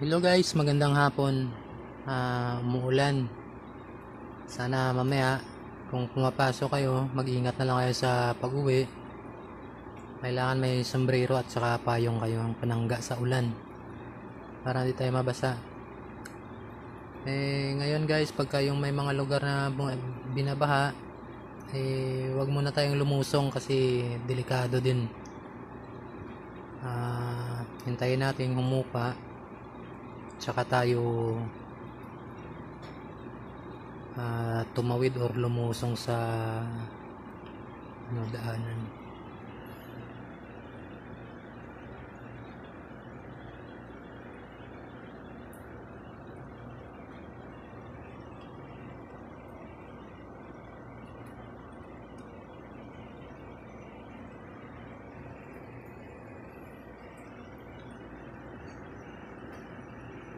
Hello guys, magandang hapon. Ah, umuulan. Sana mamaya kung pumapasok kayo, mag-ingat na lang kayo sa pag-uwi. Kailangan may sombrero at saka payong kayo ang panangga sa ulan. Para hindi tayo mabasa. Eh, ngayon guys, pagka yung may mga lugar na binabaha, eh, wag muna tayong lumusong kasi delikado din. Ah, hintayin natin humupa tsaka tayo ah, tumawid or lumusong sa ano, daanan